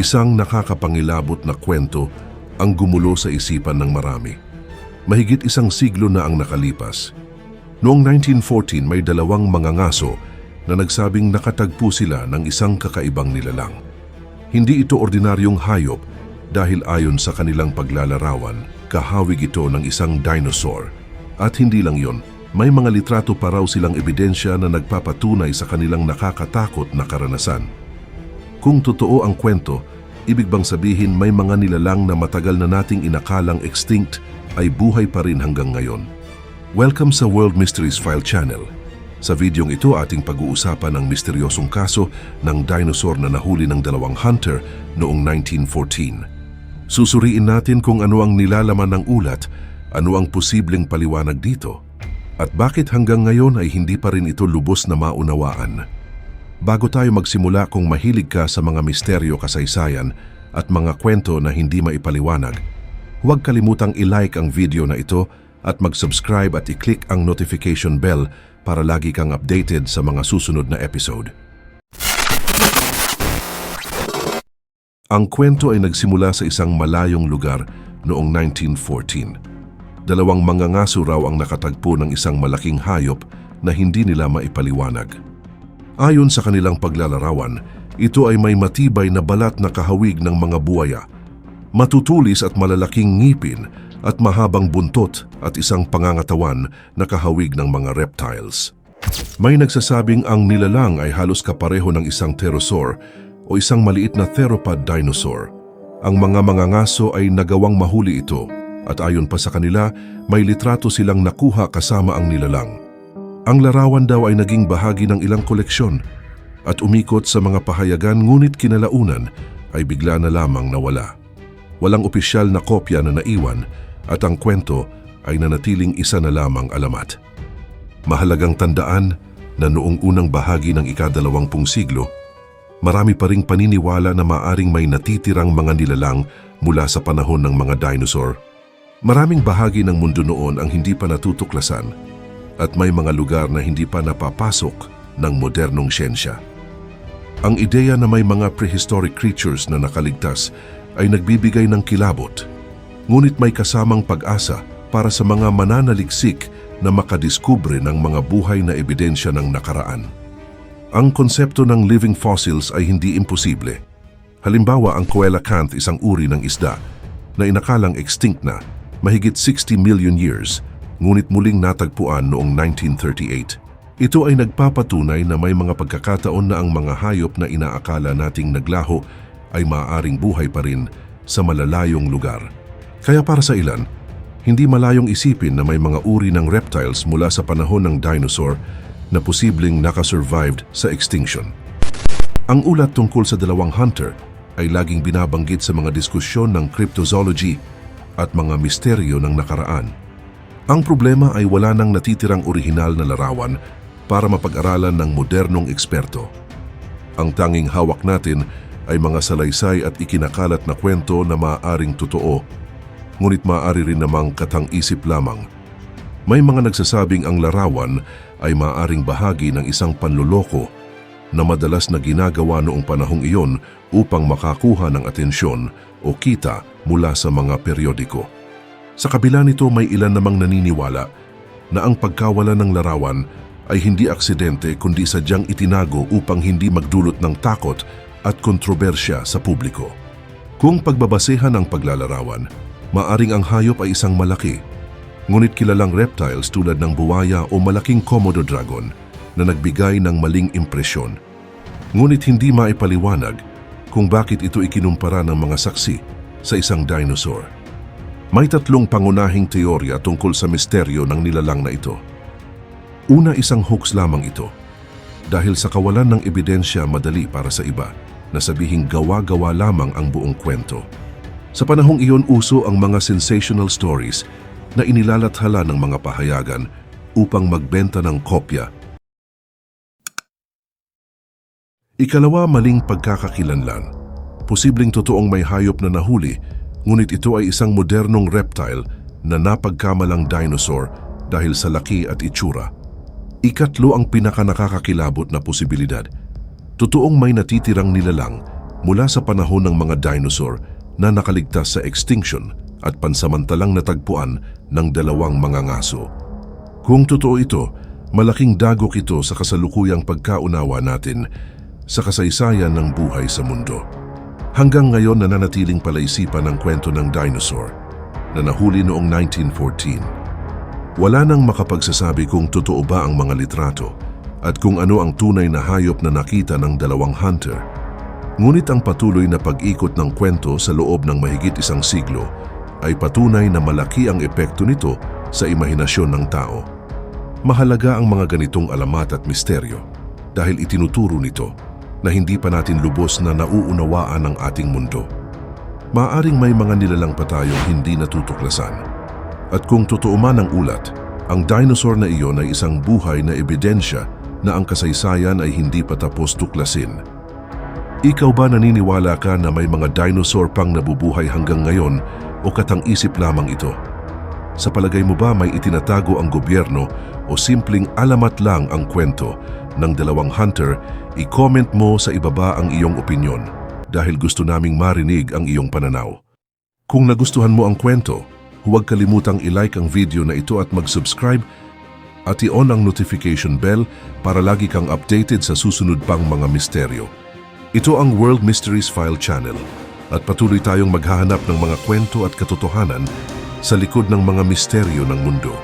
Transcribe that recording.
Isang nakakapangilabot na kwento ang gumulo sa isipan ng marami. Mahigit isang siglo na ang nakalipas. Noong 1914 may dalawang mangangaso na nagsabing nakatagpo sila ng isang kakaibang nilalang. Hindi ito ordinaryong hayop dahil ayon sa kanilang paglalarawan, kahawig ito ng isang dinosaur. At hindi lang yon, may mga litrato pa raw silang ebidensya na nagpapatunay sa kanilang nakakatakot na karanasan. Kung totoo ang kwento, ibig bang sabihin may mga nilalang na matagal na nating inakalang extinct ay buhay pa rin hanggang ngayon? Welcome sa World Mysteries File Channel. Sa videong ito ating pag-uusapan ang misteryosong kaso ng dinosaur na nahuli ng dalawang hunter noong 1914. Susuriin natin kung ano ang nilalaman ng ulat, ano ang posibleng paliwanag dito, at bakit hanggang ngayon ay hindi pa rin ito lubos na maunawaan. Bago tayo magsimula kung mahilig ka sa mga misteryo kasaysayan at mga kwento na hindi maipaliwanag, huwag kalimutang i-like ang video na ito at mag-subscribe at i-click ang notification bell para lagi kang updated sa mga susunod na episode. Ang kwento ay nagsimula sa isang malayong lugar noong 1914. Dalawang mangangaso raw ang nakatagpo ng isang malaking hayop na hindi nila maipaliwanag. Ayon sa kanilang paglalarawan, ito ay may matibay na balat na kahawig ng mga buwaya, matutulis at malalaking ngipin at mahabang buntot at isang pangangatawan na kahawig ng mga reptiles. May nagsasabing ang nilalang ay halos kapareho ng isang pterosaur o isang maliit na theropod dinosaur. Ang mga mangangaso ay nagawang mahuli ito at ayon pa sa kanila, may litrato silang nakuha kasama ang nilalang. Ang larawan daw ay naging bahagi ng ilang koleksyon at umikot sa mga pahayagan ngunit kinalaunan ay bigla na lamang nawala. Walang opisyal na kopya na naiwan at ang kwento ay nanatiling isa na lamang alamat. Mahalagang tandaan na noong unang bahagi ng ikadalawampung siglo, marami pa ring paniniwala na maaring may natitirang mga nilalang mula sa panahon ng mga dinosaur. Maraming bahagi ng mundo noon ang hindi pa natutuklasan at may mga lugar na hindi pa napapasok ng modernong siyensya. Ang ideya na may mga prehistoric creatures na nakaligtas ay nagbibigay ng kilabot, ngunit may kasamang pag-asa para sa mga mananaliksik na makadiskubre ng mga buhay na ebidensya ng nakaraan. Ang konsepto ng living fossils ay hindi imposible. Halimbawa, ang coelacanth isang uri ng isda na inakalang extinct na mahigit 60 million years, ngunit muling natagpuan noong 1938. Ito ay nagpapatunay na may mga pagkakataon na ang mga hayop na inaakala nating naglaho ay maaaring buhay pa rin sa malalayong lugar. Kaya para sa ilan, hindi malayong isipin na may mga uri ng reptiles mula sa panahon ng dinosaur na posibleng nakasurvived sa extinction. Ang ulat tungkol sa dalawang hunter ay laging binabanggit sa mga diskusyon ng cryptozoology at mga misteryo ng nakaraan. Ang problema ay wala nang natitirang orihinal na larawan para mapag-aralan ng modernong eksperto. Ang tanging hawak natin ay mga salaysay at ikinakalat na kwento na maaaring totoo, ngunit maaari rin namang katang-isip lamang. May mga nagsasabing ang larawan ay maaaring bahagi ng isang panloloko na madalas na ginagawa noong panahong iyon upang makakuha ng atensyon o kita mula sa mga periodiko. Sa kabila nito may ilan namang naniniwala na ang pagkawala ng larawan ay hindi aksidente kundi sadyang itinago upang hindi magdulot ng takot at kontrobersya sa publiko. Kung pagbabasehan ang paglalarawan, maaring ang hayop ay isang malaki, ngunit kilalang reptiles tulad ng buwaya o malaking komodo dragon na nagbigay ng maling impresyon. Ngunit hindi maipaliwanag kung bakit ito ikinumpara ng mga saksi sa isang dinosaur. May tatlong pangunahing teorya tungkol sa misteryo ng nilalang na ito. Una isang hoax lamang ito. Dahil sa kawalan ng ebidensya madali para sa iba na sabihing gawa-gawa lamang ang buong kwento. Sa panahong iyon uso ang mga sensational stories na inilalathala ng mga pahayagan upang magbenta ng kopya. Ikalawa maling pagkakakilanlan. Posibleng totoong may hayop na nahuli, ngunit ito ay isang modernong reptile na napagkamalang dinosaur dahil sa laki at itsura. Ikatlo ang pinakanakakakilabot na posibilidad. Totoong may natitirang nilalang mula sa panahon ng mga dinosaur na nakaligtas sa extinction at pansamantalang natagpuan ng dalawang mga ngaso. Kung totoo ito, malaking dagok ito sa kasalukuyang pagkaunawa natin sa kasaysayan ng buhay sa mundo. Hanggang ngayon nananatiling palaisipan ang kwento ng dinosaur na nahuli noong 1914. Wala nang makapagsasabi kung totoo ba ang mga litrato at kung ano ang tunay na hayop na nakita ng dalawang hunter. Ngunit ang patuloy na pag-ikot ng kwento sa loob ng mahigit isang siglo ay patunay na malaki ang epekto nito sa imahinasyon ng tao. Mahalaga ang mga ganitong alamat at misteryo dahil itinuturo nito na hindi pa natin lubos na nauunawaan ang ating mundo. Maaring may mga nilalang pa tayong hindi natutuklasan. At kung totoo man ang ulat, ang dinosaur na iyon ay isang buhay na ebidensya na ang kasaysayan ay hindi pa tapos tuklasin. Ikaw ba naniniwala ka na may mga dinosaur pang nabubuhay hanggang ngayon o katang-isip lamang ito? Sa palagay mo ba may itinatago ang gobyerno o simpleng alamat lang ang kwento ng dalawang hunter, i-comment mo sa ibaba ang iyong opinyon dahil gusto naming marinig ang iyong pananaw. Kung nagustuhan mo ang kwento, huwag kalimutang i-like ang video na ito at mag-subscribe at i-on ang notification bell para lagi kang updated sa susunod pang mga misteryo. Ito ang World Mysteries File Channel at patuloy tayong maghahanap ng mga kwento at katotohanan sa likod ng mga misteryo ng mundo.